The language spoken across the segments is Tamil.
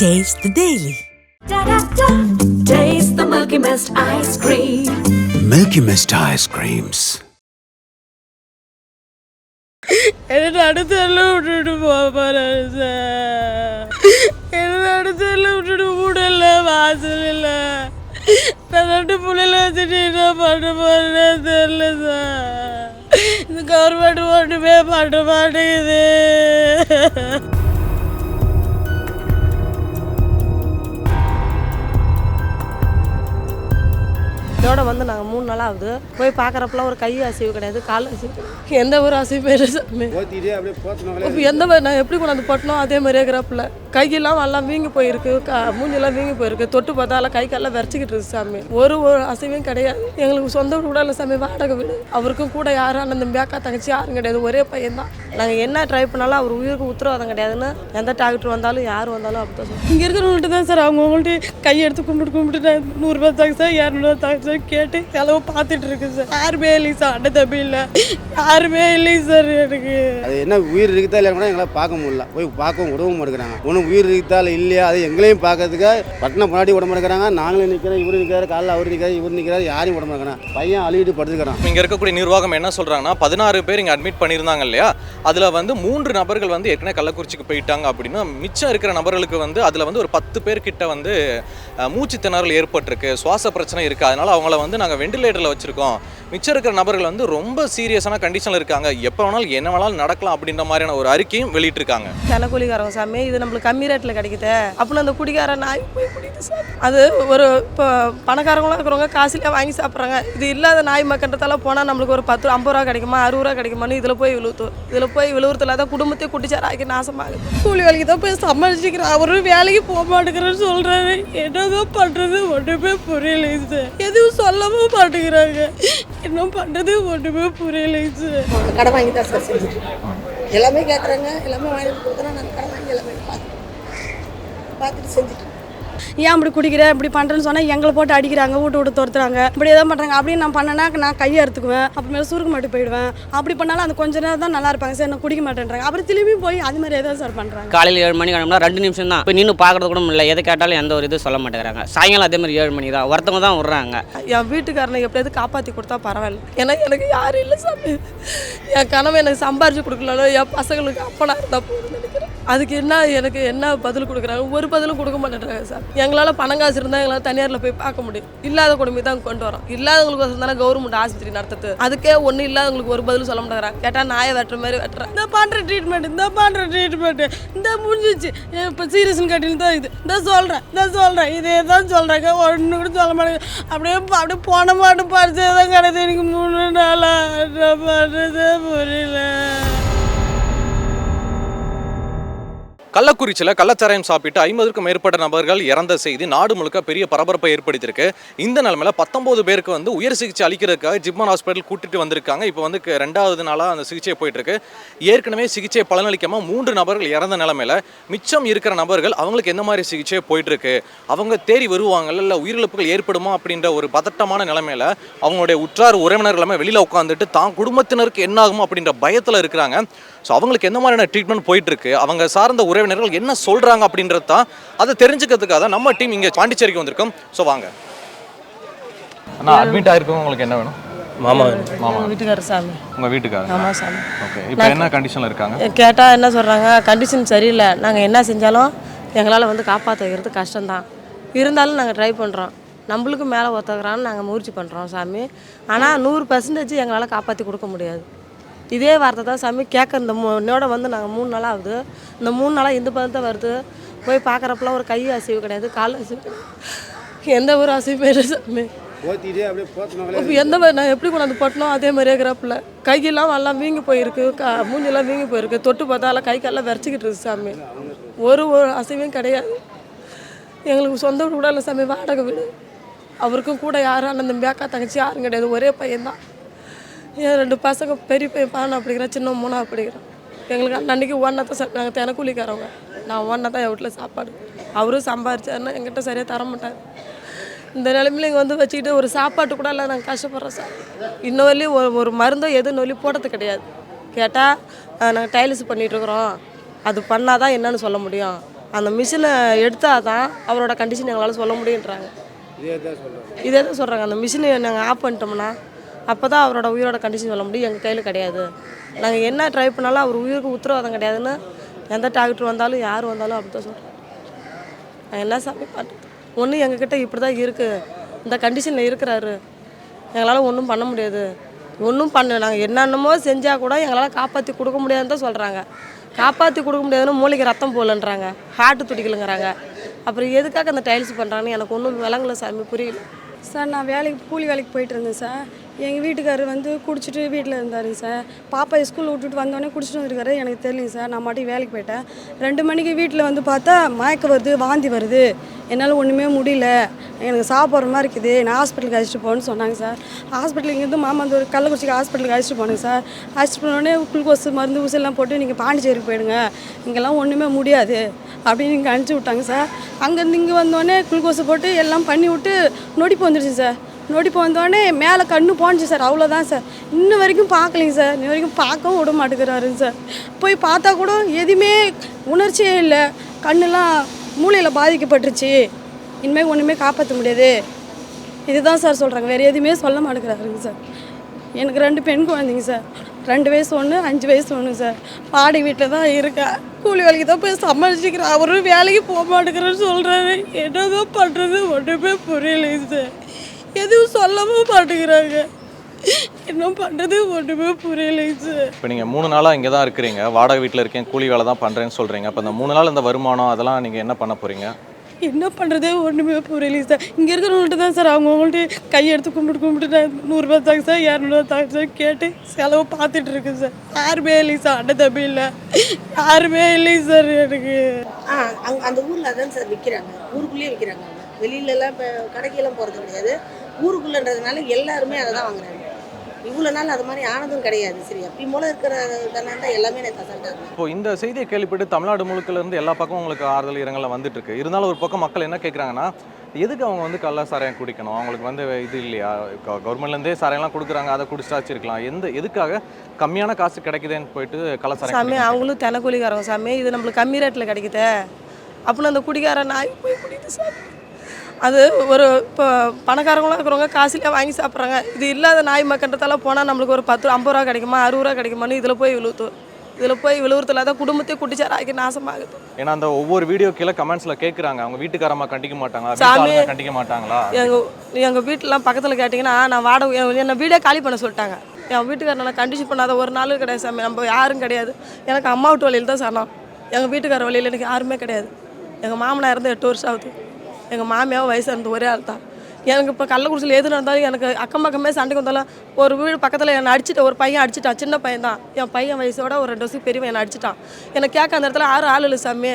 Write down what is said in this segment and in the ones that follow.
Taste the Daily. Taste the Milky Mist ice cream. Milky Mist ice creams. என்ன நடுத்தரில் விட்டுட்டு போகிறேன் சார் என்ன நடுத்தரில் விட்டுட்டு விடல வாசல் இல்லை நான் ரெண்டு பிள்ளைல வச்சுட்டு என்ன பண்ண போறேன்னு தெரியல சார் இந்த கவர்மெண்ட் ஒன்றுமே பண்ண மாட்டேங்குது இதோட வந்து நாங்கள் மூணு நாள் ஆகுது. போய் பார்க்குறப்பெல்லாம் ஒரு கை அசைவு கிடையாது கால் அசைவு கிடையாது. எந்த ஒரு அசைவுமே இப்போ எந்த மாதிரி நான் எப்படி கொண்டாந்து போட்டனோ அதே மாதிரியே இருக்கிறப்பில்ல கையெல்லாம் எல்லாம் வீங்கி போயிருக்கு க மூஞ்செல்லாம் வீங்கி போயிருக்கு. தொட்டு பார்த்தால கை காலெல்லாம் விரைச்சிக்கிட்டு இருக்கு சாமி. ஒரு ஒரு அசைவும் கிடையாது. எங்களுக்கு சொந்த வீடு கூட இல்லை சாமி வாடகை வீடு. அவருக்கும் கூட யாரும் அண்ணன் தம்பி அக்கா தங்கச்சி யாரும் கிடையாது. ஒரே பையன் தான். நாங்கள் என்ன ட்ரை பண்ணாலும் அவர் உயிருக்கு உத்தரவாதம் கிடையாதுன்னு எந்த டாக்டர் வந்தாலும் யார் வந்தாலும் அப்படி தான் இங்கே இருக்கிறவங்கள்ட்ட தான் சார் அவங்க அவங்கள்ட்ட கையெடுத்து கும்பிட்டு கும்பிட்டு நான் நூறுரூபா தாங்க சார் இரநூறுவா தாங்க சார். கேட்டு செலவு பார்த்துட்டு இருக்கு சார் யாருமே இல்லைங்க சார் அண்ணன் தம்பி இல்லை. யாருமே இல்லைங்க சார் எனக்கு. அது என்ன உயிர் இருக்குதா இல்லையா கூட எங்களால் பார்க்க முடியல. போய் பார்க்கவும் விடவும் மாட்டேங்கிறாங்க. ஒன்றும் உயிர் இருக்குதா இல்லை இல்லையா அது எங்களையும் பார்க்கறதுக்கு பட்டினம் முன்னாடி விட மாட்டேங்கிறாங்க. நாங்களும் நிற்கிறோம் இவரு நிற்கிறாரு காலைல அவர் நிற்கிறாரு இவர் நிற்கிறாரு யாரையும் விட மாட்டேங்கிறாங்க. பையன் அழுகிட்டு படுத்துக்கிறான் இங்க இருக்கக்கூடிய நிர்வாகம் என்ன சொல்றாங்கன்னா பதினாறு பேர் இங்க அட்மிட் பண்ணியிருந்தாங்க இல்லையா? அதுல வந்து மூன்று நபர்கள் வந்து ஏற்கனவே கள்ளக்குறிச்சிக்கு போயிட்டாங்க அப்படின்னா மிச்சம் இருக்கிற நபர்களுக்கு வந்து அதுல வந்து ஒரு பத்து பேர் கிட்ட வந்து மூச்சு திணறல் ஏற்பட்டிருக்கு சுவாச பிரச்சனை இருக்கு. அதனால அவங்கள வந்து நாங்க வெண்டிலேட்டர்ல வச்சிருக்கோம். மிச்சம் இருக்கிற நபர்கள் வந்து ரொம்ப சீரியஸான கண்டிஷன்ல இருக்காங்க. எப்போ வேணாலும் என்ன வேணாலும் நடக்கலாம் அப்படின்ற மாதிரியான ஒரு அறிக்கையும் வெளியிட்டிருக்காங்க. தினக்கூலிக்காரங்க சாமி இது நம்மளுக்கு கம்மி ரேட்டில் கிடைக்குது. அப்படின்னு அந்த குடிகார நாய் போய் குடிக்குது சார் அது ஒரு இப்போ பணக்காரங்களாம் இருக்கிறவங்க காசுலேயே வாங்கி சாப்பிட்றாங்க. இது இல்லாத நாய் மக்கன்றதால போனால் நம்மளுக்கு ஒரு பத்து ஐம்பது ரூபா கிடைக்குமா அறுபது ரூபா கிடைக்குமான்னு இதில் போய் விழுவுத்து இதில் போய் விழுவுறதுல தான் குடும்பத்தையே குட்டிச்சார் ஆக்கி நாசமாகுது. கூலி வேலைக்கு தான் போய் சமாளிச்சுக்கிறேன். அவரும் வேலைக்கு போக மாட்டேங்கிறேன்னு சொல்கிறாரு என்னதான் பண்ணுறது ஒன்றுமே புரியல இது எதுவும் சொல்லவும் மாட்டேங்கிறாங்க. என்ன பண்ணுறது ஒன்றுமே புரியல இது. கடை வாங்கி தான் சார் செஞ்சுட்டு எல்லாமே கேட்குறாங்க எல்லாமே வாங்கி கொடுக்குறோம் நாங்கள் கடை வாங்கி எல்லாமே பார்த்து பார்த்துட்டு செஞ்சுட்டு ஏன் இப்படி குடிக்கிற? இப்படி பண்ணுறேன்னு சொன்னால் எங்களை போட்டு அடிக்கிறாங்க வீட்டு விட்டு துரத்துறாங்க. இப்படி எதாவது பண்ணுறாங்க அப்படின்னு நான் பண்ணேன்னா நான் கையை அறுத்துக்குவேன். அப்புறமேல சுருக்க மாட்டி போயிடுவேன். அப்படி பண்ணாலும் அந்த கொஞ்ச நேரம் தான் நல்லா இருப்பாங்க. சார் நான் குடிக்க மாட்டேன்றாங்க. அப்புறம் திரும்பி போய் அது மாதிரி ஏதாவது சார் பண்ணுறாங்க காலையில் ஏழு மணி கிளம்புனா ரெண்டு நிமிஷம் தான். இப்போ நின்று பார்க்கறது கூட இல்லை எதை கேட்டாலும் எந்த ஒரு இது சொல்ல மாட்டேங்கிறாங்க. சாயங்காலம் அதே மாதிரி ஏழு மணி தான். ஒருத்தவங்க தான் விட்றாங்க. என் வீட்டுக்காரனை எப்படியாவது காப்பாற்றி கொடுத்தா பரவாயில்ல. ஏன்னா எனக்கு யாரும் இல்லை சாமி. என் கனவு எனக்கு சம்பாரிச்சு கொடுக்கலனாலும் என் பசங்களுக்கு அப்பனா இருந்தால் போதும்னு நினைக்கிறேன். அதுக்கு என்ன எனக்கு என்ன பதில் கொடுக்குறாங்க? ஒரு பதிலும் கொடுக்க மாட்டேன்றாங்க சார். எங்களால் பணம் காசு இருந்தால் எங்களால் தனியாரில் போய் பார்க்க முடியும். இல்லாத குடும்பம் தான் கொண்டு வரோம். இல்லாதவங்களுக்கு தானே கவர்மெண்ட் ஆஸ்பத்திரி நடத்துது அதுக்கே ஒன்றும் இல்லாதவங்களுக்கு ஒரு பதில் சொல்ல மாட்டேங்கிறாங்க. கேட்டால் நாயை வெட்டுற மாதிரி வெட்டுறேன் இந்த பண்ணுற ட்ரீட்மெண்ட் இந்த பண்ணுற ட்ரீட்மெண்ட் இந்த முடிஞ்சிச்சு. இப்போ சீரியஸ்னு கட்டின்னு தான் இது. இந்த சொல்கிறேன் இந்த சொல்கிறேன் இதே தான் சொல்கிறாங்க ஒன்று கூட சொல்ல மாட்டேங்க. அப்படியே அப்படியே போன மாட்டு பறிச்சே தான் கிடையாது. எனக்கு மூணு நாளாக பண்ணுறதே புரியல. கள்ளக்குறிச்சியில் கள்ளச்சாராயம் சாப்பிட்டு ஐம்பதுக்கும் மேற்பட்ட நபர்கள் இறந்த செய்தி நாடு முழுக்க பெரிய பரபரப்பை ஏற்படுத்தியிருக்கு. இந்த நிலமையில் பத்தொம்போது பேருக்கு வந்து உயர் சிகிச்சை அளிக்கிறதுக்காக ஜிப்மன் ஹாஸ்பிட்டல் கூட்டிட்டு வந்திருக்காங்க. இப்போ வந்து ரெண்டாவது நாளாக அந்த சிகிச்சை போயிட்டு இருக்கு ஏற்கனவே சிகிச்சை பலனளிக்காமல் மூன்று நபர்கள் இறந்த நிலமையில மிச்சம் இருக்கிற நபர்கள் அவங்களுக்கு என்ன மாதிரி சிகிச்சை போயிட்டு இருக்கு அவங்க தேடி வருவாங்கல்ல இல்லை உயிரிழப்புகள் ஏற்படுமா அப்படின்ற ஒரு பதட்டமான நிலமையில அவங்களுடைய உற்றார் உறவினர்கள் எல்லாமே உட்காந்துட்டு தான் குடும்பத்தினருக்கு என்ன ஆகுமோ அப்படின்ற பயத்தில் இருக்கிறாங்க. ஸோ அவங்களுக்கு எந்த மாதிரியான ட்ரீட்மெண்ட் போயிட்டு இருக்கு அவங்க சார்ந்த உறவினர்கள் என்ன சொல்றாங்க அப்படின்றது தான் அதை தெரிஞ்சுக்கிறதுக்காக தான் நம்ம டீம் இங்கே பாண்டிச்சேரிக்கு வந்திருக்கோம். ஸோ வாங்க. அண்ணா அட்மிட் ஆயிருக்கோம் உங்களுக்கு என்ன வேணும்? மாமா. மாமா. வீட்டுக்காரர் சாமி. உங்கள் வீட்டுக்காரங்க ஆமாம் சாமி. ஓகே இப்போ என்ன கண்டிஷனில் இருக்காங்க? கேட்டால் என்ன சொல்கிறாங்க கண்டிஷன் சரியில்லை. நாங்கள் என்ன செஞ்சாலும் எங்களால் வந்து காப்பாற்ற வைக்கிறது கஷ்டம்தான். இருந்தாலும் நாங்கள் ட்ரை பண்ணுறோம் நம்மளுக்கு மேலே ஒத்துக்கிறான்னு நாங்கள் முயற்சி பண்ணுறோம் சாமி. ஆனால் நூறு பர்சன்டேஜ் எங்களால் காப்பாற்றி கொடுக்க முடியாது. இதே வார்த்தை தான் சாமி கேட்க இந்த மூ இன்னோட வந்து நாங்கள் மூணு நாள் ஆகுது இந்த மூணு நாளாக இந்த பதத்தை வருது. போய் பார்க்குறப்பெல்லாம் ஒரு கை அசைவு கிடையாது கால் அசைவு எந்த ஒரு அசைவுமே இல்லை சாமி. எந்த மாதிரி நான் எப்படி கொண்டாந்து போட்டனோ அதே மாதிரியே இருக்கிறப்பில்ல கையெல்லாம் எல்லாம் வீங்கி போயிருக்கு க மூஞ்செல்லாம் வீங்கி போயிருக்கு. தொட்டு பார்த்தால கை காலெல்லாம் விரைச்சிக்கிட்டு இருக்கு சாமி. ஒரு ஒரு அசைவும் கிடையாது. எங்களுக்கு சொந்த வீடு கூட இல்லை சாமி வாடகை வீடு. அவருக்கும் கூட யாரும் அண்ணன் தம்பி அக்கா தங்கச்சி யாரும் கிடையாது. ஒரே பையன்தான். என் ரெண்டு பசங்க பெரிய பையன் பானை அப்படிங்கிறான் சின்ன மூணா அப்படிங்கிறான் எங்களுக்கு அன்னைக்கு ஒன்றா தான் சார் நாங்கள் தினக்கூலிக்காரவங்க. நான் ஒன்றா தான் என் வீட்டில் சாப்பாடு. அவரும் சம்பாரிச்சாருன்னா எங்கிட்ட சரியாக தர மாட்டார். இந்த நிலைமையில இங்கே வந்து வச்சுக்கிட்டு ஒரு சாப்பாட்டு கூட இல்லை நாங்கள் கஷ்டப்படுறோம் சார். இன்ன வரையும் ஒரு ஒரு மருந்தோ எதுவும் சொல்லி போடுறது கிடையாது. கேட்டால் நாங்கள் டைல்ஸ் பண்ணிகிட்ருக்குறோம் அது பண்ணால் தான் என்னன்னு சொல்ல முடியும். அந்த மிஷினை எடுத்தால் தான் அவரோட கண்டிஷன் எங்களால் சொல்ல முடியுன்றாங்க இதே தான் சொல்கிறாங்க அந்த மிஷினை நாங்கள் ஆஃப் பண்ணிட்டோம்னா அப்போ தான் அவரோட உயிரோட கண்டிஷன் சொல்ல முடியும். எங்கள் கையில் கிடையாது. நாங்கள் என்ன ட்ரை பண்ணாலும் அவர் உயிருக்கு உத்தரவாதம் கிடையாதுன்னு எந்த டாக்டர் வந்தாலும் யார் வந்தாலும் அப்படி தான் சொல்கிறேன் நான் என்ன சாமி பண்ணுறது ஒன்று எங்ககிட்ட இப்படி தான் இருக்குது இந்த கண்டிஷனில் இருக்கிறாரு. எங்களால் ஒன்றும் பண்ண முடியாது. ஒன்றும் பண்ண நாங்கள் என்னென்னமோ செஞ்சால் கூட எங்களால் காப்பாற்றி கொடுக்க முடியாதுன்னு தான் சொல்கிறாங்க காப்பாற்றி கொடுக்க முடியாதுன்னு மூளைக்கு ரத்தம் போகலன்றாங்க. ஹார்ட்டு துடிக்கலுங்கிறாங்க. அப்புறம் எதுக்காக அந்த டைல்ஸ் பண்ணுறாங்கன்னு எனக்கு ஒன்றும் விளங்கல சாமி புரியல. சார் நான் வேலைக்கு கூலி வேலைக்கு போயிட்டு இருந்தேன் சார். எங்கள் வீட்டுக்காரர் வந்து குடிச்சிட்டு வீட்டில் இருந்தாருங்க சார். பாப்பா ஸ்கூல் விட்டுட்டு வந்தோடனே குடிச்சிட்டு வந்திருக்காரு. எனக்கு தெரியலங்க சார். நான் மாட்டி வேலைக்கு போயிட்டேன். ரெண்டு மணிக்கு வீட்டில் வந்து பார்த்தா மயக்கம் வருது வாந்தி வருது. என்னால் ஒன்றுமே முடியல. எனக்கு சாப்பிட்ற மாதிரி இருக்குது. நான் ஹாஸ்பிட்டலுக்கு அழைச்சிட்டு போகணும்னு சொன்னாங்க சார். ஹாஸ்பிட்டலுக்கு இங்கேருந்து மாமா வந்து ஒரு கள்ளக்குறிச்சிக்கு ஹாஸ்பிட்டலுக்கு அழைச்சிட்டு போனேங்க சார். அழைச்சிட்டு போனோடனே குளுக்கோஸ் மருந்து ஊசியெல்லாம் போட்டு நீங்கள் பாண்டிச்சேரிக்கு போயிடுங்க. இங்கெல்லாம் ஒன்றுமே முடியாது. அப்படின்னு இங்கே அனுப்பிச்சி விட்டாங்க சார். அங்கேருந்து இங்கே வந்தோடனே குளுக்கோஸை போட்டு எல்லாம் பண்ணி விட்டு நொடிப்பு வந்துடுச்சு சார். நொடிப்பு வந்தோடனே மேலே கண்ணு போணுச்சு சார் அவ்வளோதான் சார். இன்ன வரைக்கும் பார்க்கலைங்க சார். இன்ன வரைக்கும் பார்க்கவும் விட மாட்டேங்கிறாருங்க சார். போய் பார்த்தா கூட எதுவுமே உணர்ச்சியே இல்லை. கண்ணெல்லாம் மூளையில் பாதிக்கப்பட்டுருச்சு. இனிமேல் ஒன்றுமே காப்பாற்ற முடியாது. இதுதான் சார் சொல்கிறாங்க வேறு எதுவுமே சொல்ல மாட்டேங்கிறாருங்க சார். எனக்கு ரெண்டு பெண் குழந்தைங்க சார். ரெண்டு வயசு ஒன்று அஞ்சு வயசு ஒன்று சார். பாடி வீட்டில் தான் இருக்கேன் கூலி வேலைக்கு தான் போய் சமாளிச்சுக்கிறேன் அவரும் வேலைக்கு போக மாட்டேங்கிறேன்னு சொல்கிறாரு என்னதான் பண்ணுறது ஒன்றுமே புரியலைங்க சார். எதுவும் சொல்லவும் மாட்டேங்கிறாங்க. என்ன பண்ணுறது ஒன்றுமே புரியலைங்க சார் இப்போ நீங்கள் மூணு நாளாக இங்கே தான் இருக்கிறீங்க. வாடகை வீட்டில் இருக்கேன் கூலி வேலை தான் பண்ணுறேன்னு சொல்கிறீங்க அப்போ இந்த மூணு நாள் இந்த வருமானம் அதெல்லாம் நீங்கள் என்ன பண்ண போகிறீங்க என்ன பண்ணுறதே ஒன்றுமே புரியலைங்க சார் இங்கே இருக்கிறவங்கள்ட்ட தான் சார் அவங்கவுங்கள்ட்ட கையெடுத்து கும்பிட்டு கும்பிட்டு நான் நூறுரூவா தாங்க சார் இரநூறுவா தாங்க சார் கேட்டு செலவு பார்த்துட்டு இருக்கேன் சார். யாருமே இல்லைங்க சார் அண்ணன் தம்பி இல்லை. யாருமே இல்லைங்க சார் எனக்கு. அந்த ஊரில் அதான் சார் விற்கிறாங்க ஊருக்குள்ளேயே விற்கிறாங்க வெளியிலலாம் இப்போ கடைக்கெல்லாம் போகிறது கிடையாது. ஊருக்குள்ளன்றதுனால எல்லாருமே அதை தான் வாங்குறாங்க. இவ்வளோ நாள் அது மாதிரி ஆனதும் கிடையாது. சரி அப்படி போல இருக்கிற தானே எல்லாமே எனக்கு அசால்ட்டாக இப்போ இந்த செய்தியை கேள்விப்பட்டு தமிழ்நாடு முழுக்கல இருந்து எல்லா பக்கமும் உங்களுக்கு ஆறுதல் இரங்கலாம் வந்துட்டு இருக்கு இருந்தாலும் ஒரு பக்கம் மக்கள் என்ன கேட்குறாங்கன்னா எதுக்கு அவங்க வந்து கள்ள சாராயம் குடிக்கணும்? அவங்களுக்கு வந்து இது இல்லையா? கவர்மெண்ட்லேருந்தே சாராயம்லாம் கொடுக்குறாங்க அதை குடிச்சிட்டு வச்சிருக்கலாம். எந்த எதுக்காக கம்மியான காசு கிடைக்குதேன்னு போயிட்டு கள்ள சாராயம் சாமி? அவங்களும் தென கூலிக்காரங்க சாமி. இது நம்மளுக்கு கம்மி ரேட்டில் கிடைக்குதே. அப்படின்னு அந்த குடிகார நாய் போய் குடிக்குது சாமி அது ஒரு இப்போ பணக்காரங்களாம் இருக்கிறவங்க காசுலேயே வாங்கி சாப்பிட்றாங்க. இது இல்லாத நாய் மக்கன்றதால போனால் நம்மளுக்கு ஒரு பத்து ஐம்பது ரூபா கிடைக்குமா அறுபது ரூபா கிடைக்குமான்னு இதில் போய் விழுவுத்து இதில் போய் விழுவுறதுல தான் குடும்பத்தையே குட்டிச்சார் ஆக்கி நாசமாகுது. ஏன்னா அந்த ஒவ்வொரு வீடியோ கீழே கமெண்ட்ஸ்ல கேட்குறாங்க அவங்க வீட்டுக்காரம்மா கண்டிக்க மாட்டாங்களா? சாமி. கண்டிக்க மாட்டாங்களா? எங்கள் எங்கள் வீட்டிலலாம் பக்கத்தில் கேட்டிங்கன்னா நான் வாடகை என் என்னை வீடே காலி பண்ண சொல்லிட்டாங்க. என் வீட்டுக்காரர் நான் கண்டிஷன் பண்ணாத ஒரு நாளும் கிடையாது சாமி. நம்ம யாரும் கிடையாது. எனக்கு அம்மா வீட்டு வழியில் தான் சனம் எங்கள் வீட்டுக்கார வழியில் எனக்கு யாருமே கிடையாது. எங்கள் மாமனார் இருந்து எட்டு வருஷம் ஆகுது. எங்கள் மாமியாவும் வயசாக ஒரே ஆள் தான் எனக்கு இப்போ கள்ளக்குறிச்சியில் எது நடந்தாலும் எனக்கு அக்கம் பக்கமே சண்டைக்கு வந்தாலும் ஒரு வீடு பக்கத்தில் என்னை அடிச்சுட்டு ஒரு பையன் அடிச்சிட்டான் சின்ன பையன் தான் என் பையன் வயசோட ஒரு ரெண்டு வருஷம் பெரியவன் என்னை அடிச்சிட்டான். எனக்கு கேட்க அந்த இடத்துல யாரும் ஆள் இல்லை சாமி.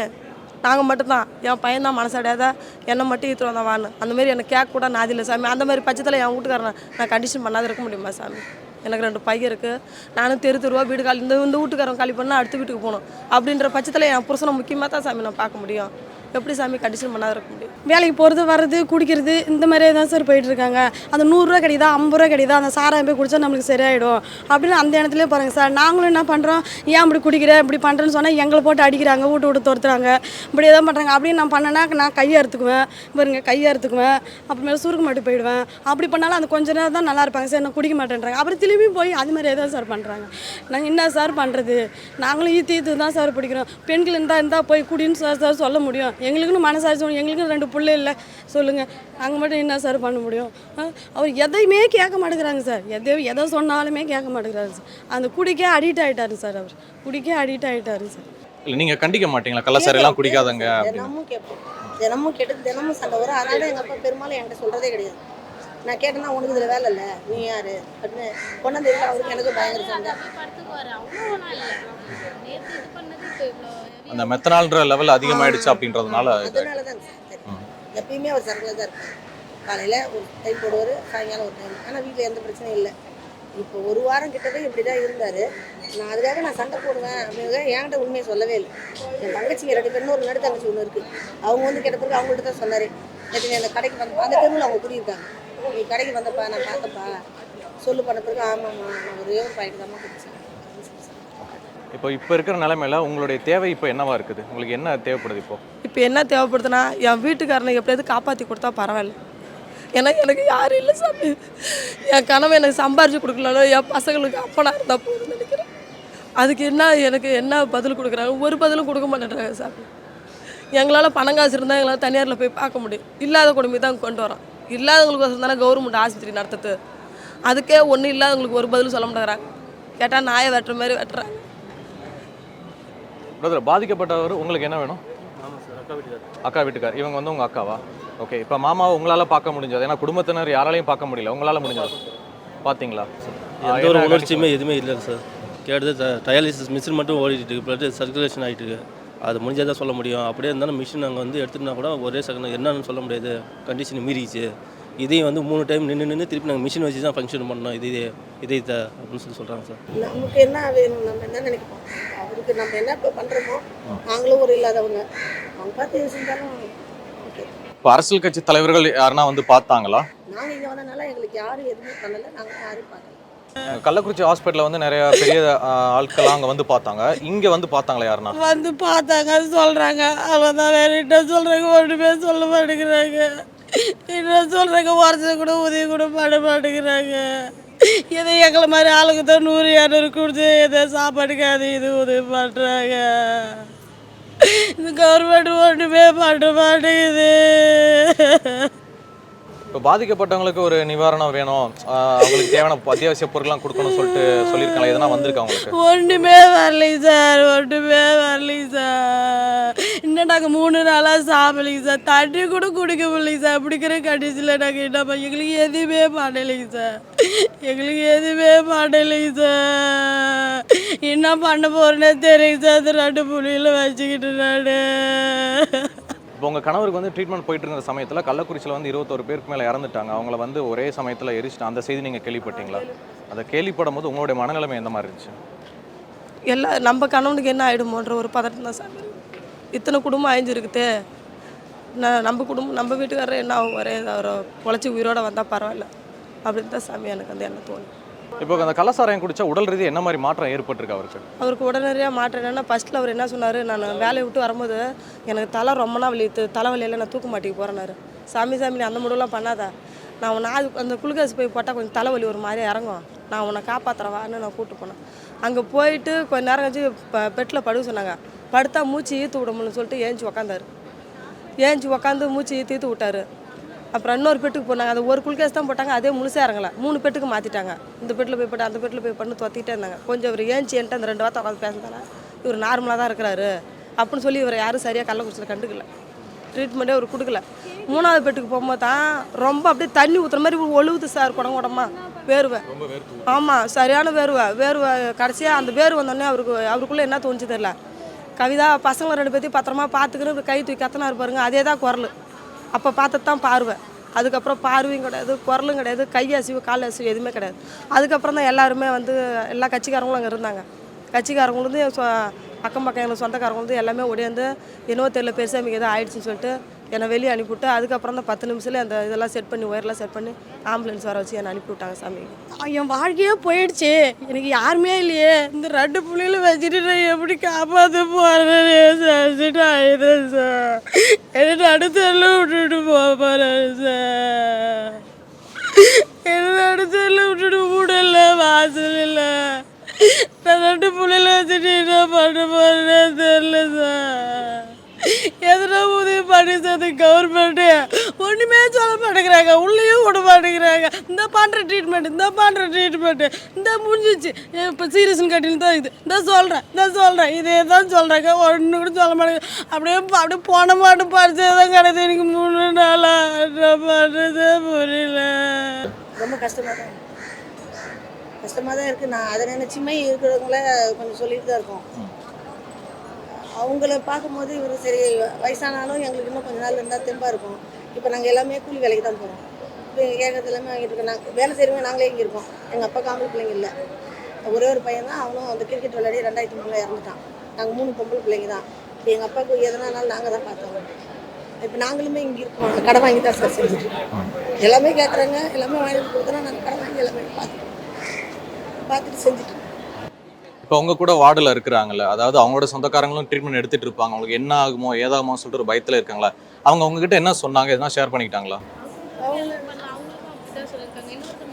நாங்கள் மட்டும்தான். என் பையன் தான் மனசடையாத என்னை மட்டும் ஈத்துட்டு வந்தான் வான்னு அந்த மாதிரி எனக்கு கேட்க கூட நாதி இல்லை சாமி. அந்த மாதிரி பட்சத்தில் என் வீட்டுக்காரன் நான் கண்டிஷன் பண்ணாத இருக்க முடியுமா சாமி? எனக்கு ரெண்டு பையன் இருக்குது நானும் தெரு தெருவா வீடு காலி இந்த இந்த வீட்டுக்காரன் காலி பண்ணால் அடுத்த வீட்டுக்கு போகணும். அப்படின்ற பட்சத்தில் என் புருஷனை முக்கியமாக தான் சாமி நான் பார்க்க முடியும். எப்படி சாமி கண்டிஷன் பண்ணாத இருக்க முடியும்? வேலைக்கு போகிறது வர்றது குடிக்கிறது இந்த மாதிரியே தான் சார் போயிட்டு இருக்காங்க. அந்த நூறுரூவா கிடைக்குதா ஐம்பது ரூபா கிடைக்குதா அந்த சாராயம் போய் குடிச்சா நம்மளுக்கு சரியாயிடும். அப்படின்னு அந்த இடத்துலேயே பாருங்கள் சார் நாங்களும் என்ன பண்ணுறோம் ஏன் இப்படி குடிக்கிற? இப்படி பண்ணுறேன்னு சொன்னால் எங்களை போட்டு அடிக்கிறாங்க வீட்டு விட்டு துரத்துறாங்க. இப்படி எதாவது பண்ணுறாங்க அப்படின்னு நான் பண்ணேன்னா நான் கையை அறுத்துக்குவேன். பாருங்க கையை அறுத்துக்குவேன். அப்புறமேல சுருக்க மாட்டு போயிடுவேன். அப்படி பண்ணாலும் அந்த கொஞ்ச நேரம் தான் நல்லா இருப்பாங்க சார் நான் குடிக்க மாட்டேன்றாங்க. அப்புறம் திரும்பி போய் அது மாதிரியே தான் சார் பண்ணுறாங்க நாங்கள் என்ன சார் பண்ணுறது நாங்களும் ஈத்து ஈத்து தான் சார் பிடிக்கிறோம். பெண்கள் இருந்தால் இருந்தால் போய் குடின்னு சார் சார் சொல்ல முடியும். எங்களுக்குன்னு மனசாட்சி. எங்களுக்கும் ரெண்டு பிள்ளை இல்லை. சொல்லுங்கள் நாங்கள் மட்டும் என்ன சார் பண்ண முடியும்? அவர் எதையுமே கேட்க மாட்டேங்கிறாங்க சார் எதை எதை சொன்னாலுமே கேட்க மாட்டேங்கிறாரு சார் அந்த குடிக்கே அடிக்ட் ஆகிட்டாரு சார் அவர். குடிக்கே அடிக்ட் ஆகிட்டாரு சார் இல்லை நீங்கள் கண்டிக்க மாட்டீங்களா? கள்ள சாராயம்லாம் குடிக்காதங்க தினமும் கேட்போம். தினமும் கேட்டு தினமும் சண்டை வரும். அதனால எங்கள் அப்பா பெரும்பாலும் என்கிட்ட சொல்கிறதே கிடையாது. நான் கேட்டேன்னா உனக்கு இதில் வேலை இல்லை. நீ யார்? அப்படின்னு கொண்டாந்து இல்லை அவருக்கு எனக்கு பயங்கர சண்டை. அந்த மெத்தனால்ன்ற லெவல் அதிகமாயிடுச்சு அப்படின்றதுனால அதனால தான் சரி எப்பயுமே அவர் சரக்கில் தான் இருப்பார். காலையில் ஒரு டைம் போடுவார் சாயங்காலம் ஒரு டைம் ஆனால் வீட்டில் எந்த பிரச்சனையும் இல்லை. இப்போ ஒரு வாரம் கிட்டவே இப்படி தான் இருந்தார். நான் அதுக்காக நான் சண்டை போடுவேன் அப்படிங்கிறத என்கிட்ட உண்மையை சொல்லவே இல்லை. என் தங்கச்சிங்க ரெண்டு பேரும் ஒரு நடு தங்கச்சி ஒன்று இருக்குது அவங்க வந்து கேட்ட பிறகு அவங்கள்ட்ட தான் சொன்னார். நேற்று அந்த கடைக்கு வந்த அந்த தெருவில் அவங்க குடியிருக்காங்க நீ கடைக்கு வந்தப்பா நான் பார்த்தப்பா. சொல்லு பண்ண பிறகு ஆமாம்மா நான் ஒரே ஒரு பாக்கெட் தான் குடிச்சேன். இப்போ இப்போ இருக்கிற நிலைமையில உங்களுடைய தேவை இப்போ என்னவா இருக்குது? உங்களுக்கு என்ன தேவைப்படுது இப்போ? இப்போ என்ன தேவைப்படுதுன்னா என் வீட்டுக்காரனை எப்படியாவது காப்பாற்றி கொடுத்தா பரவாயில்ல. ஏன்னா எனக்கு யாரும் இல்லை சாமி. என் கனவு எனக்கு சம்பாரிச்சு கொடுக்கலனாலும் என் பசங்களுக்கு அப்பனா இருந்தால் போதும்னு நினைக்கிறேன். அதுக்கு என்ன எனக்கு என்ன பதில் கொடுக்குறாங்க? ஒரு பதிலும் கொடுக்க மாட்டேன்றாங்க சாமி. எங்களால் பணம் காசு இருந்தால் எங்களால் தனியாரில் போய் பார்க்க முடியும். இல்லாத குடும்பம் தான் கொண்டு வரோம். இல்லாதவங்களுக்கு தானே கவர்மெண்ட் ஆஸ்பத்திரி நடத்துது. அதுக்கே ஒன்றும் இல்லாதவங்களுக்கு ஒரு பதில் சொல்ல மாட்டேங்கிறாங்க கேட்டால் நாயை வெட்டுற மாதிரி வெட்டுறாங்க பிரதர் பாதிக்கப்பட்டவர் உங்களுக்கு என்ன வேணும்? அக்கா வீட்டுக்கார். இவங்க வந்து உங்க அக்காவா? ஓகே இப்போ மாமாவை உங்களால பார்க்க முடிஞ்சது. ஏன்னா குடும்பத்தினர் யாராலையும் பார்க்க முடியல. உங்களால முடிஞ்சது? பாத்தீங்களா? எந்த ஒரு உணர்ச்சியுமே எதுவுமே இல்லை சார். கேட்டது டயாலிசிஸ் மிஷின் மட்டும் ஓடிட்டு இருக்கு. பிளட் சர்க்குலேஷன் ஆகிட்டு இருக்கு. அது முடிஞ்சால் தான் சொல்ல முடியும். அப்படியே இருந்தாலும் மிஷின் அங்கே வந்து எடுத்துட்டுனா கூட ஒரே செகண்ட் என்னன்னு சொல்ல முடியாது. கண்டிஷன் மீறிச்சு இதையும் வந்து மூணு டைம் நின்று நின்று திருப்பி நாங்கள் மிஷின் வச்சு தான் ஃபங்க்ஷன் பண்ணோம் இது இதே இதை அப்படின்னு சொல்லி சொல்கிறாங்க சார் நமக்கு என்ன வேணும்? நம்ம என்ன நினைக்கிறோம்? அவருக்கு நம்ம என்ன இப்போ பண்ணுறோமோ நாங்களும் ஒரு இல்லாதவங்க. அவங்க பார்த்து செஞ்சாலும் ஓகே இப்போ அரசியல் கட்சி தலைவர்கள் யாருன்னா வந்து பார்த்தாங்களா? நாங்கள் இங்கே வந்தனால எங்களுக்கு யாரும் எதுவுமே பண்ணலை. நாங்கள் யாரும் பார்க்கல. கள்ளக்குறிச்சி ஹாஸ்பிட்டலில் வந்து நிறைய பெரிய ஆட்கள் அங்கே வந்து பார்த்தாங்க. இங்கே வந்து பார்த்தாங்களா யாருன்னா? வந்து பார்த்தாங்க சொல்கிறாங்க அவ்வளோதான் வேற என்ன சொல்கிறாங்க ஒன்றுமே சொல்ல மாட்டேங்கிறாங்க. என்ன சொல்கிறாங்க ஒருத்தர் கூட உதவி கூட பண்ண மாட்டேங்கிறாங்க. எதை எங்களை மாதிரி ஆளுக்கு தான் நூறு இரநூறு கொடுத்து எதை சாப்பாடுக்கு அது இது உதவி பண்ணுறாங்க இந்த கவர்மெண்ட் ஒன்றுமே பண்ண மாட்டேங்குது. இப்போ பாதிக்கப்பட்டவங்களுக்கு ஒரு நிவாரணம் வேணும். அவங்களுக்கு தேவையான அத்தியாவசிய பொருட்கள்லாம் கொடுக்கணும்னு சொல்லிட்டு சொல்லியிருக்காங்க எதனா வந்திருக்கா ஒன்றுமே வரலைங்க சார் ஒன்றுமே வரலைங்க சார். இன்னும் நாங்கள் மூணு நாளாக சாப்பிடலைங்க சார். தண்ணி கூட குடிக்க முடியலைங்க சார். பிடிக்கிற கண்டிஷனில் நாங்கள் என்ன பண்ண எங்களுக்கு எதுவுமே பண்ணலைங்க சார். எங்களுக்கு எதுவுமே பண்ணலைங்க சார். என்ன பண்ண போகிறேன்னே தெரியுங்க சார். அது ரெண்டு புள்ளியில் வச்சுக்கிட்டு நான். இப்போ உங்கள் கணவருக்கு வந்து ட்ரீட்மெண்ட் போயிட்டு இருந்த சமயத்தில் கள்ளக்குறிச்சியில் வந்து இருபத்தொரு பேருக்கு மேலே இறந்துட்டாங்க. அவங்கள வந்து ஒரே சமயத்தில் எரிச்சிட்டு அந்த செய்தி நீங்கள் கேள்விப்பட்டீங்களா? அதை கேள்விப்படும் போது உங்களுடைய மனநிலைமை எந்த மாதிரி இருந்துச்சு? எல்லா நம்ம கணவனுக்கு என்ன ஆகிடுமோன்ற ஒரு பதட்டம் தான் சார். இத்தனை குடும்பம் அழிஞ்சிருக்குதே. நான் நம்ம குடும்பம் நம்ம வீட்டுக்காரர் என்ன ஆகும்? ஒரே அவரை பொழைச்சி உயிரோட வந்தால் பரவாயில்ல. அப்படின்னு தான் சாமி எனக்கு வந்து என்ன தோணும் இப்போ அந்த கள்ளசாராயம் குடிச்சா உடல் ரீதி என்ன மாதிரி மாற்றம் ஏற்பட்டிருக்கு அவருக்கு? அவருக்கு உடனடியாக மாற்றம் என்னன்னா ஃபஸ்ட்டில் அவர் என்ன சொன்னார் நான் வேலையை விட்டு வரும்போது எனக்கு தலை ரொம்ப நாள் வலி தலைவலியில் நான் தூக்க மாட்டேங்க போகிறேன்னாரு சாமி சாமி அந்த முடிவுலாம் பண்ணாதா. நான் உன்னை அது அந்த குளுக்கோஸ் போய் போட்டால் கொஞ்சம் தலைவலி ஒரு மாதிரி இறங்கும். நான் உன்னை காப்பாற்றுறவான்னு நான் கூப்பிட்டு போனேன். அங்கே போயிட்டு கொஞ்ச நேரம் கழிச்சு பெட்டில் படுக்க சொன்னாங்க. படுத்தா மூச்சு ஈத்து விடணும்னு சொல்லிட்டு ஏஞ்சி உக்காந்தாரு. ஏஞ்சி உக்காந்து மூச்சு ஈத்து விட்டாரு. அப்புறம் இன்னொரு பெட்டுக்கு போனாங்க. அது ஒரு குளுக்கோஸ் தான் போட்டாங்க. அதே முழுசாக இறங்கல. மூணு பெட்டுக்கு மாற்றிட்டாங்க இந்த பெட்டில் போய் போட்டு அந்த பெட்டில் போய் பண்ணு தொத்திட்டே இருந்தாங்க. கொஞ்சம் இவர் ஏஞ்சி என்கிட்ட அந்த ரெண்டு வார்த்தை உட்காந்து பேசினாரா? இவர் நார்மலாக தான் இருக்கிறாரு. அப்படின்னு சொல்லி இவரை யாரும் சரியாக கள்ளக்குறிச்சியில் கண்டுக்கல. ட்ரீட்மெண்ட்டே அவர் கொடுக்கல. மூணாவது பெட்டுக்கு போகும்போது தான் ரொம்ப அப்படியே தண்ணி ஊற்றுற மாதிரி ஒழுகுது சார் குடம் குடமா வேர்வை. ஆமாம் சரியான வேர்வை. வேர்வை கடைசியாக அந்த வேர்வை வந்தோடனே அவருக்கு அவருக்குள்ளே என்ன தோணுச்சு தெரியல. கவிதா பசங்களை ரெண்டு பேர்த்தையும் பத்திரமா பார்த்துக்கிட்டு கை தூக்கி கத்தனா இருப்பாருங்க அதே தான் குரல். அப்போ பார்த்தது தான் பார்வை அதுக்கப்புறம் பார்வையும் கிடையாது குரலும் கிடையாது கை அசைவு கால் அசைவு எதுவுமே கிடையாது. அதுக்கப்புறம் தான் எல்லாருமே வந்து எல்லா கட்சிக்காரங்களும் அங்கே இருந்தாங்க. கட்சிக்காரங்களும் அக்கம் பக்கம் எங்களுக்கு சொந்தக்காரங்களும் எல்லாமே ஒடியாந்து என்னவோ தெரியல பெருசாமிக்கு எதோ ஆயிடுச்சுன்னு சொல்லிட்டு என்னை வெளியே அனுப்பிவிட்டு அதுக்கப்புறம் தான் பத்து நிமிஷத்தில் அந்த இதெல்லாம் செட் பண்ணி ஒயர்லாம் செட் பண்ணி ஆம்புலன்ஸ் வர வச்சு என்னை அனுப்பிவிட்டாங்க சாமிக்கு என் வாழ்க்கையே போயிடுச்சு. எனக்கு யாருமே இல்லையே. இந்த ரெண்டு புள்ளையில வச்சுட்டு நான் எப்படி காப்பாற்ற போகிறேன் சார். என்ன நடுத்தரில் விட்டுட்டு போறாரு சார் என்ன நடுத்தரில் விட்டுட்டு கூடல வாசல் இல்லை நான் ரெண்டு பிள்ளைல வச்சுட்டு என்ன பண்ண போறேன்னு தெரியல சார் எதனா உதவி பண்ணி சேர்த்து கவர்மெண்ட்டு ஒன்றுமே சொல்ல மாட்டேங்கிறாங்க. உள்ளேயும் விட மாட்டேங்கிறாங்க. இந்த பண்ணுற ட்ரீட்மெண்ட் இந்த பண்ணுற ட்ரீட்மெண்ட்டு இந்த முடிஞ்சிச்சு. இப்போ சீரியஸ்னு கட்டின்னு தான் இது இந்த சொல்கிறேன் இந்த சொல்கிறேன் இதே தான் சொல்கிறாங்க ஒன்று கூட சொல்ல மாட்டேங்க. அப்படியே அப்படியே போன மாட்டு பறிச்சே தான் கிடையாது. எனக்கு மூணு நாளாக பண்ணுறதே புரியல. ரொம்ப கஷ்டமாக தான் கஷ்டமாக தான் இருக்குது நான் அதை நினச்சுமே இருக்கிறவங்கள கொஞ்சம் சொல்லிட்டு தான் இருக்கோம். அவங்கள பார்க்கும்போது இவர் சரி வயசானாலும் எங்களுக்கு இன்னும் கொஞ்ச நாள் இருந்தால் தெம்பாக இருக்கும். இப்போ நாங்கள் எல்லாமே கூலி வேலைக்கு தான் போகிறோம் இப்போ எங்கள் கேட்கறது எல்லாமே வாங்கிட்டு இருக்கோம் நாங்கள் வேலை செய்கிறவங்க நாங்களே இங்கே இருக்கோம். எங்கள் அப்பா காமல் பிள்ளைங்க இல்லை. ஒரே ஒரு பையன் தான் அவனும் அந்த கிரிக்கெட் விளையாடி ரெண்டாயிரத்தி மூணில் இறந்துட்டான். நாங்கள் மூணு பொம்பளை பிள்ளைங்க தான். இப்போ எங்கள் அப்பாவுக்கு எதனாலும் நாங்கள் தான் பார்த்தோம். இப்போ நாங்களுமே இங்கே இருக்கோம் கடை வாங்கி தான் சார் செஞ்சுட்டு இருக்கோம். எல்லாமே கேட்குறாங்க எல்லாமே வாங்கி கொடுத்தோன்னா நாங்கள் கடை வாங்கி எல்லாமே பார்த்துட்டோம். பார்த்துட்டு செஞ்சுட்டு இப்போ அவங்க கூட வார்டில் இருக்கிறாங்கல்ல அதாவது அவங்களோட சொந்தக்காரங்களும் ட்ரீட்மெண்ட் எடுத்துட்டு இருப்பாங்க. அவங்களுக்கு என்ன ஆகுமோ ஏதாகுமோ சொல்லிட்டு ஒரு பயத்தில் இருக்காங்களா? அவங்க உங்ககிட்ட என்ன சொன்னாங்க? எதனா ஷேர் பண்ணிக்கிட்டாங்களா?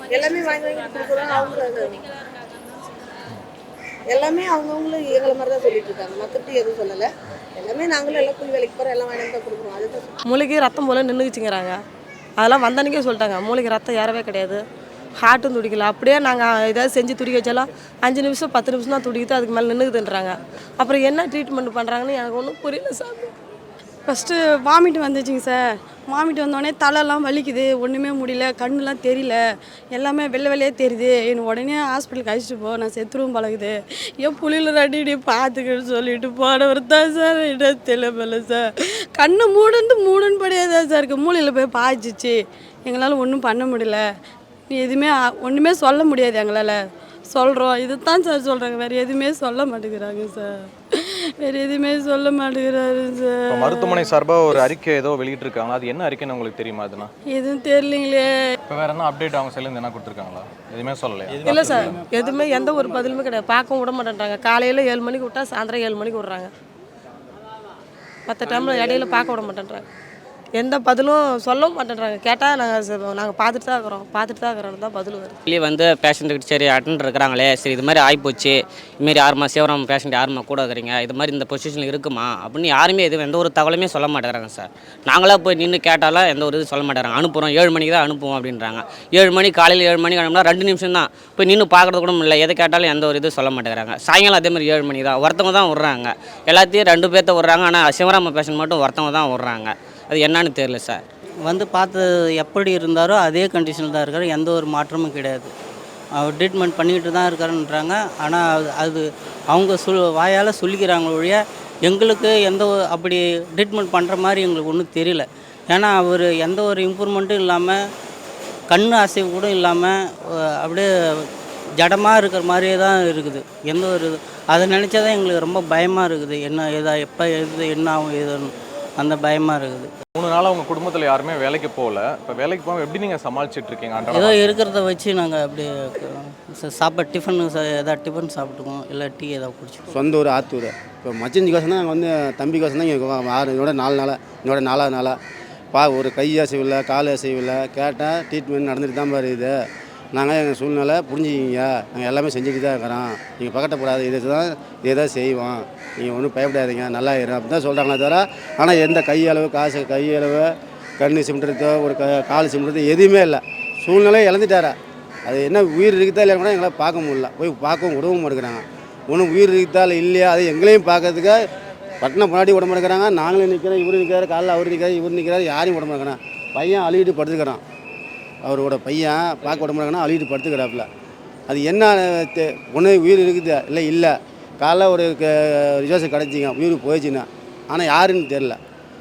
எல்லாமே வாங்கி வாங்கி கொடுக்குறாங்க அவங்க அது- எல்லாமே அவங்கவுங்களும் எங்களை மாதிரி தான் சொல்லிட்டு இருக்காங்க. மற்றபடி எதுவும் சொல்லலை. எல்லாமே நாங்களும் எல்லாம் கூலி வேலைக்கு போகிறோம் எல்லாம் வாங்கி தான் கொடுக்குறோம். அதுதான் சொல்றேன். மூளைக்கு ரத்தம் போல நின்றுச்சுங்கிறாங்க அதெல்லாம் வந்தன்னைக்கே சொல்லிட்டாங்க. மூளைக்கு ரத்தம் ஏறவே கிடையாது. ஹார்ட்டும் துடிக்கல. அப்படியே நாங்கள் ஏதாவது செஞ்சு துடிக்க வச்சாலும் அஞ்சு நிமிஷம் பத்து நிமிஷம் தான் துடிக்குது. அதுக்கு மேலே நின்றுக்குதுன்றாங்க அப்புறம் என்ன ட்ரீட்மெண்ட் பண்ணுறாங்கன்னு எனக்கு ஒன்றும் புரியல சார் ஃபஸ்ட்டு வாமிட் வந்துச்சுங்க சார். வாமிட் வந்தோடனே தலைலாம் வலிக்குது. ஒன்றுமே முடியல. கண்ணுலாம் தெரியல. எல்லாமே வெள்ளை வெள்ளையே தெரியுது. என்னை உடனே ஹாஸ்பிட்டலுக்கு அழைச்சிட்டு போ. நான் செத்துருவும் பழகுது. ஏன் புளியில் ரெடி பார்த்துக்கன்னு சொல்லிட்டு போனவர் தான் சார். என்ன தெரியல சார். கண்ணை மூடந்து மூடன்னு படியாக தான் சார் இருக்குது மூலையில் போய் பாய்ச்சிச்சு. எங்களால் ஒன்றும் பண்ண முடியல. எதுவுமே ஒன்றுமே சொல்ல முடியாது எங்களால். சொல்கிறோம் இதுதான் சார் சொல்கிறாங்க வேறு எதுவுமே சொல்ல மாட்டேங்கிறாங்க சார் வேறு எதுவுமே சொல்ல மாட்டேங்கிறாரு சார் மருத்துவமனை சார்பாக ஒரு அறிக்கை ஏதோ வெளியிட்டிருக்காங்களா? அது என்ன அறிக்கைன்னு உங்களுக்கு தெரியுமா அதுனா எதுவும் தெரியலீங்களே. இப்போ வேற என்ன அப்டேட் அவங்க சைட்லேருந்து என்ன கொடுத்துருக்காங்களா? எதுவுமே சொல்லலையா? இல்லை சார் எதுவுமே எந்த ஒரு பதிலுமே கிடையாது. பார்க்கவும் விட மாட்டேன்றாங்க. காலையில் ஏழு மணிக்கு விட்டா சாயந்தரம் ஏழு மணிக்கு விட்றாங்க. மற்ற டைமில் இடையில பார்க்க விட மாட்டேன்றாங்க. எந்த பதிலும் சொல்லவும் மாட்டேன்றாங்க. கேட்டால் நாங்கள் நாங்கள் பார்த்துட்டு தான் இருக்கிறோம். பார்த்துட்டு தான் இருக்கிறோம் தான் பதில் வரும் வெளியே வந்து பேஷண்ட்டுக்கு சரி அட்டன் இருக்கிறாங்களே. சரி இது மாதிரி ஆகிப்போச்சு இதுமாரி யாருமா சேவரம் பேஷண்ட் யாருமா கூட இருக்கிறீங்க? இது மாதிரி இந்த பொசிஷனில் இருக்குமா? அப்படின்னு யாருமே எதுவும் எந்த ஒரு தகவலுமே சொல்ல மாட்டேறாங்க சார் நாங்களாக போய் நின்று கேட்டாலும் எந்த ஒரு இது சொல்ல மாட்டேங்கிறாங்க. அனுப்புகிறோம் ஏழு மணிக்கு தான் அனுப்புவோம் அப்படின்றாங்க. ஏழு மணி காலையில் ஏழு மணிக்கு அனுப்புனா ரெண்டு நிமிஷம் தான். போய் நின்று பார்க்குறது கூட இல்லை எதை கேட்டாலும் எந்த ஒரு இது சொல்ல மாட்டேங்கிறாங்க. சாயங்காலம் அதே மாதிரி ஏழு மணி தான். ஒருத்தவங்க தான் விட்றாங்க எல்லாத்தையும் ரெண்டு பேர்த்த விட்றாங்க ஆனால் சிவராம பேஷண்ட் மட்டும் ஒருத்தவங்க தான் விட்றாங்க அது என்னன்னு தெரியல சார். வந்து பார்த்து எப்படி இருந்தாரோ அதே கண்டிஷனில் தான் இருக்கார். எந்த ஒரு மாற்றமும் கிடையாது. அவர் ட்ரீட்மெண்ட் பண்ணிக்கிட்டு தான் இருக்காருன்றாங்க. ஆனால் அது- அது அவங்க சொல் வாயால் சொல்லிக்கிறாங்க ஒழிய எங்களுக்கு எந்த ஒரு அப்படி ட்ரீட்மெண்ட் பண்ணுற மாதிரி எங்களுக்கு ஒன்றும் தெரியல. ஏன்னா அவர் எந்த ஒரு இம்ப்ரூவ்மெண்ட்டும் இல்லாமல் கண் அசைவு கூட இல்லாமல் அப்படியே ஜடமாக இருக்கிற மாதிரியே தான் இருக்குது. எந்த ஒரு அதை நினச்சா தான் எங்களுக்கு ரொம்ப பயமாக இருக்குது. என்ன ஏதா எப்போ எது என்ன ஆகும் எதுன்னு அந்த பயமாக இருக்குது. மூணு நாள் அவங்க குடும்பத்தில் யாருமே வேலைக்கு போகல. இப்போ வேலைக்கு போகாம எப்படி நீங்கள் சமாளிச்சிட்டு இருக்கீங்க? ஏதோ அன்றாட இருக்கிறத வச்சு நாங்கள் அப்படியே ச- சாப்பாடு டிஃபன் ஏதாவது டிஃபன் சாப்பிட்டுக்குவோம். இல்லை டீ ஏதாவது குடிச்சிக்குவோம். சொந்த ஊர் ஆத்தூர். இப்போ மச்சஞ்சி கோசம் தான் நாங்கள் வந்து தம்பி கோசம் தான் இங்கே ஆறு இதோட நாலு நாளாக இதோட நாலாவது நாளாக பா ஒரு கை அசைவில்லை கால் அசைவில்லை. கேட்டால் ட்ரீட்மெண்ட் நடந்துட்டு தான் பாரு இது. நாங்கள் எங்கள் சூழ்நிலை புரிஞ்சுக்கிங்க. நாங்கள் எல்லாமே செஞ்சுக்கிட்டு தான் இருக்கிறோம். நீங்கள் பக்கத்தப்படாது இதை தான் இதை தான் செய்வோம். நீங்கள் ஒன்றும் பயப்படாதீங்க. நல்லா இரு. அப்படி தான் சொல்கிறாங்களே தவிர ஆனால் எந்த கையளவு காசு கையளவு கண் சிமிட்டுறதோ ஒரு க கால் சிமிட்டுறதோ எதுவுமே இல்லை. சூழ்நிலை இழந்துட்டாரா? அது என்ன உயிர் இருக்குதா இல்லையா கூட எங்களால் பார்க்க முடியல. போய் பார்க்கவும் விடவும் மாட்டேங்கிறாங்க. ஒன்றும் உயிர் இருக்குதா இல்லை இல்லையா அது எங்களையும் பார்க்கறதுக்கு பட்டினம் முன்னாடி உடம்பு மாட்டேங்கிறாங்க நாங்களும் நிற்கிறோம் இவரு நிற்கிறாரு காலைல அவர் நிற்கிறாரு இவர் நிற்கிறாரு யாரையும் உடம்பு இருக்கிறாங்க பையன் அழுகிட்டு படுத்துக்கிறான் அவரோட பையன் பார்க்க விட மாட்டேங்கிறான் அழுகிட்டு படுத்துக்கிறாப்புல. அது என்ன ஒன்று உயிர் இருக்குதா இல்லை இல்லை. காலைல ஒரு ரிசோர்ஸ் கிடச்சிங்க உயிர் போயிடுச்சுன்னா. ஆனால் யாருன்னு தெரில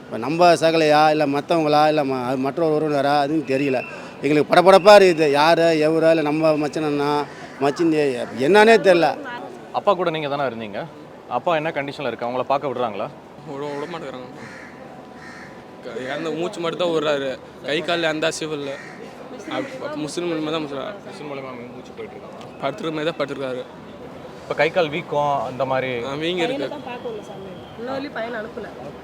இப்போ நம்ம சகலையா இல்லை மற்றவங்களா இல்லை ம மற்ற ஒருவரா அதுவும் தெரியல. எங்களுக்கு படபடப்பாக இருக்குது. யார் எவரா இல்லை நம்ம மச்சனா மச்சின் என்னன்னே தெரில அப்பா கூட நீங்கள் தானே இருந்தீங்க? அப்பா என்ன கண்டிஷனில் இருக்கு அவங்கள பார்க்க விடுறாங்களா? விட விட மாட்டேங்கிறாங்க. மூச்சு மட்டும் தான் விடுறாரு. கை காலில் எந்த அசைவும் இல்லை. முஸ்லீம் மூலியமாக தான் முஸ்லீம் மிஷின் மூலமா மூச்சு போயிட்டு இருக்காங்க. படுத்துருக்க மாதிரி தான் படுத்துருக்காரு. இப்போ கை கால் வீக்கம் அந்த மாதிரி. வீங்கி இருக்கு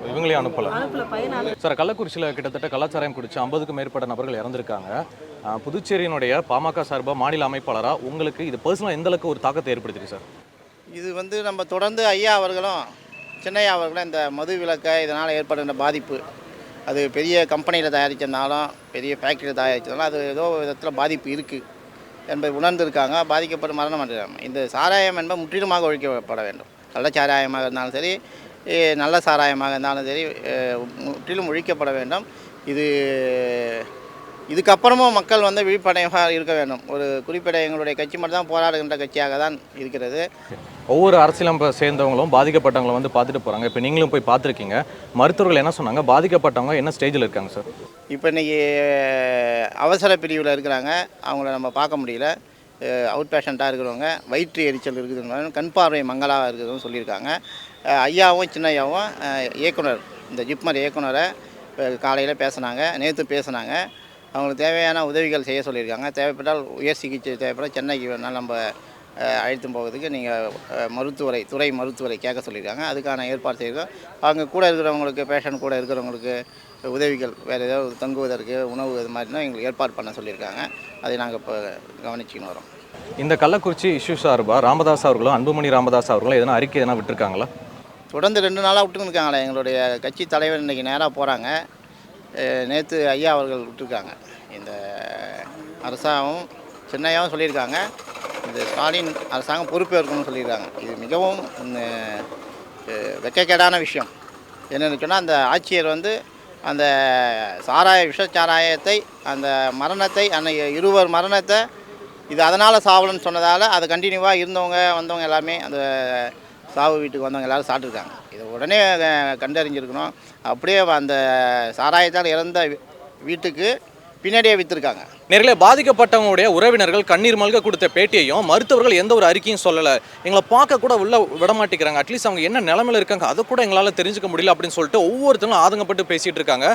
இவங்களையும் அனுப்பல. அனுப்பல பையனை அனுப்பல சார் கள்ளக்குறிச்சியில் கிட்டத்தட்ட கலாச்சாரம் குடிச்சு ஐம்பதுக்கும் மேற்பட்ட நபர்கள் இறந்திருக்காங்க. புதுச்சேரியினுடைய பாமக சார்பாக மாநில அமைப்பாளராக உங்களுக்கு இது பர்சனலாக எந்த அளவுக்கு ஒரு தாக்கத்தை ஏற்படுத்திருக்கு சார்? இது வந்து நம்ம தொடர்ந்து ஐயா அவர்களும் சின்னையா அவர்களும் இந்த மது விலக்கை இதனால் ஏற்படுகின்ற பாதிப்பு அது பெரிய கம்பெனியில் தயாரித்ததுனாலும் பெரிய ஃபேக்ட்ரியில் தயாரித்ததுனால அது ஏதோ விதத்தில் பாதிப்பு இருக்குது என்பதை உணர்ந்திருக்காங்க. பாதிக்கப்பட்டு மரணம் அடைகிறாங்க இந்த சாராயம் என்பது முற்றிலுமாக ஒழிக்கப்பட வேண்டும். கள்ளச்சாராயமாக இருந்தாலும் சரி நல்ல சாராயமாக இருந்தாலும் சரி முற்றிலும் ஒழிக்கப்பட வேண்டும். இது இதுக்கப்புறமும் மக்கள் வந்து விழிப்படையாக இருக்க வேண்டும். ஒரு குறிப்பிட்ட எங்களுடைய கட்சி மட்டும் தான் போராடுகின்ற கட்சியாக தான் இருக்கிறது. ஒவ்வொரு அரசியலமைப்பை சேர்ந்தவங்களும் பாதிக்கப்பட்டவங்களை வந்து பார்த்துட்டு போகிறாங்க இப்போ நீங்களும் போய் பார்த்துருக்கீங்க. மருத்துவர்கள் என்ன சொன்னாங்க? பாதிக்கப்பட்டவங்க என்ன ஸ்டேஜில் இருக்காங்க சார் இப்போ இன்றைக்கி அவசர பிரிவில் இருக்கிறாங்க. அவங்கள நம்ம பார்க்க முடியல. அவுட் பேஷண்ட்டாக இருக்கிறவங்க வயிற்று எரிச்சல் இருக்குதுன்னு கண் பார்வை மங்களாக இருக்குதுன்னு சொல்லியிருக்காங்க. ஐயாவும் சின்ன ஐயாவும் இயக்குனர் இந்த ஜிப்மர் இயக்குனரை காலையில் பேசுனாங்க. நேற்று பேசுனாங்க. அவங்களுக்கு தேவையான உதவிகள் செய்ய சொல்லியிருக்காங்க. தேவைப்பட்டால் உயர் சிகிச்சை தேவைப்பட சென்னைக்கு வேணால் நம்ம அஹ், அழைத்தும் போவதுக்கு நீங்கள் மருத்துவரை துறை மருத்துவரை கேட்க சொல்லியிருக்காங்க. அதுக்கான ஏற்பாடு செய்கிறோம் அவங்க கூட இருக்கிறவங்களுக்கு பேஷண்ட் கூட இருக்கிறவங்களுக்கு உதவிகள் வேறு ஏதாவது தங்குவதற்கு உணவு இது மாதிரினா எங்களுக்கு ஏற்பாடு பண்ண சொல்லியிருக்காங்க. அதை நாங்கள் இப்போ கவனிச்சிக்கின்னு வரோம். இந்த கள்ளக்குறிச்சி இஷ்யூ சார்பாக ராமதாஸ் அவர்களும் அன்புமணி ராமதாஸ் அவர்களும் எதனா அறிக்கை எதனா விட்டுருக்காங்களா? தொடர்ந்து ரெண்டு நாளாக விட்டுன்னு இருக்காங்களே எங்களுடைய கட்சி தலைவர் இன்றைக்கி நேராக போகிறாங்க நேற்று ஐயா அவர்கள் விட்டுருக்காங்க. இந்த அரசாங்கம் சின்னையாவும் சொல்லியிருக்காங்க. இந்த ஸ்டாலின் அரசாங்கம் பொறுப்பேற்கணும்னு சொல்லியிருக்காங்க. இது மிகவும் வெக்கக்கேடான விஷயம். என்னென்னு சொன்னால் அந்த ஆட்சியர் வந்து அந்த சாராய விஷச்சாராயத்தை அந்த மரணத்தை அந்த இருவர் மரணத்தை இது அதனால் சாவலன்னு சொன்னதால் அது கண்டினியூவாக இருந்தவங்க வந்தவங்க எல்லாமே அந்த சாவு வீட்டுக்கு வந்தவங்க எல்லோரும் சாப்பிட்ருக்காங்க இதை உடனே கண்டறிஞ்சிருக்கணும். அப்படியே அந்த சாராயத்தால் இறந்த வீ- வீட்டுக்கு பின்னாடியே விற்றுருக்காங்க நேரிலே பாதிக்கப்பட்டவங்களுடைய உறவினர்கள் கண்ணீர் மல்க கொடுத்த பேட்டியையும் மருத்துவர்கள் எந்த ஒரு அறிக்கையும் சொல்லலை. எங்களை பார்க்க கூட உள்ள விட மாட்டேங்கிறாங்க. அட்லீஸ்ட் அவங்க என்ன நிலமையில இருக்காங்க அதை கூட எங்களால் தெரிஞ்சுக்க முடியல அப்படின்னு சொல்லிட்டு ஒவ்வொருத்தங்களும் ஆதங்கப்பட்டு பேசிட்டு இருக்காங்க.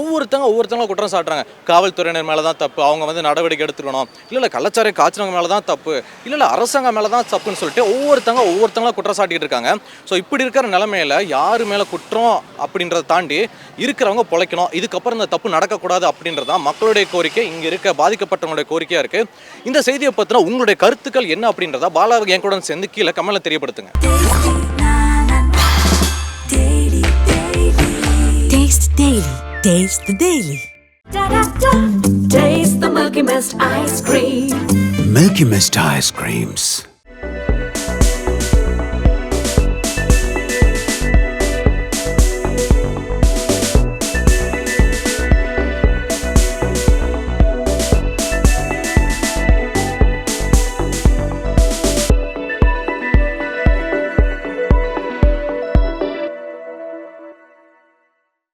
ஒவ்வொருத்தங்க ஒவ்வொருத்தங்களும் குற்றம் சாட்டுறாங்க. காவல்துறையினர் மேலே தான் தப்பு அவங்க வந்து நடவடிக்கை எடுத்துக்கணும். இல்லை இல்லை கள்ளச்சாரை காய்ச்சினவங்க மேலே தான் தப்பு. இல்லை இல்லை அரசாங்கம் மேலே தான் தப்புன்னு சொல்லிட்டு ஒவ்வொருத்தங்க ஒவ்வொருத்தங்களும் குற்றம் சாட்டிட்டு இருக்காங்க. ஸோ இப்படி இருக்கிற நிலமையில யார் மேலே குற்றம் அப்படின்றத தாண்டி இருக்கிறவங்க பொழைக்கணும். இதுக்கப்புறம் இந்த தப்பு நடக்கக்கூடாது அப்படின்றதான் மக்களுடைய கோரிக்கை. இங்கே இருக்க பாதிக்கப்பட்டவங்களுடைய கோரிக்கையாக இருக்குது இந்த செய்தியை பற்றின உங்களுடைய கருத்துக்கள் என்ன அப்படின்றத பாலா என் கூட சேர்ந்து கீழே கமெண்ட்ல தெரியப்படுத்துங்க. Taste the Daily. Taste the Milky Mist ice cream. Milky Mist ice creams.